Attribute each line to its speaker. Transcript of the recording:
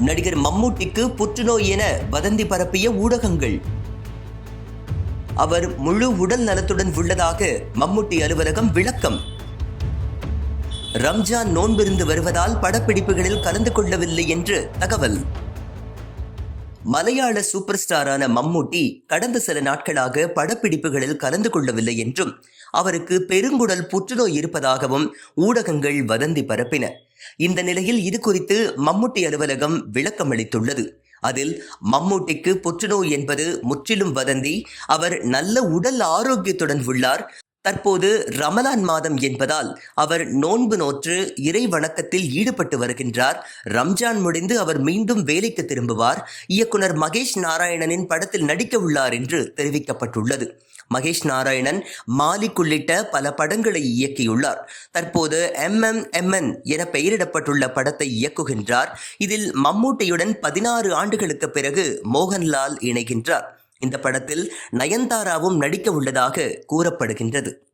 Speaker 1: நடிகர் மம்மூட்டிக்கு புற்றுநோய் என வதந்தி பரப்பிய ஊடகங்கள். அவர் முழு உடல் நலத்துடன் உள்ளதாக மம்முட்டி அலுவலகம் விளக்கம். ரம்ஜான் நோன்பிருந்து வருவதால் படப்பிடிப்புகளில் கலந்து கொள்ளவில்லை என்று தகவல். மலையாள சூப்பர் ஸ்டாரான மம்மூட்டி கடந்த சில நாட்களாக படப்பிடிப்புகளில் கலந்து கொள்ளவில்லை என்றும் அவருக்கு பெருங்குடல் புற்றுநோய் இருப்பதாகவும் ஊடகங்கள் வதந்தி பரப்பின. இந்த நிலையில் இது குறித்து மம்முட்டி அலுவலகம் விளக்கம் அளித்துள்ளது அதில் மம்மூட்டிக்கு புற்றுநோய் என்பது முற்றிலும் வதந்தி அவர் நல்ல உடல் ஆரோக்கியத்துடன் உள்ளார். தற்போது ரமலான் மாதம் என்பதால் அவர் நோன்பு நோற்று இறை வணக்கத்தில் ஈடுபட்டு வருகின்றார். ரம்ஜான் முடிந்து அவர் மீண்டும் வேலைக்கு திரும்புவார். இயக்குனர் மகேஷ் நாராயணனின் படத்தில் நடிக்க உள்ளார் என்று தெரிவிக்கப்பட்டுள்ளது. மகேஷ் நாராயணன் மாலிக் உள்ளிட்ட பல படங்களை இயக்கியுள்ளார். தற்போது எம்எம்எம்என் என பெயரிடப்பட்டுள்ள படத்தை இயக்குகின்றார். இதில் மம்மூட்டியுடன் பதினாறு ஆண்டுகளுக்கு பிறகு மோகன்லால் இணைகின்றார். இந்த படத்தில் நயன்தாராவும் நடிக்க உள்ளதாக கூறப்படுகின்றது.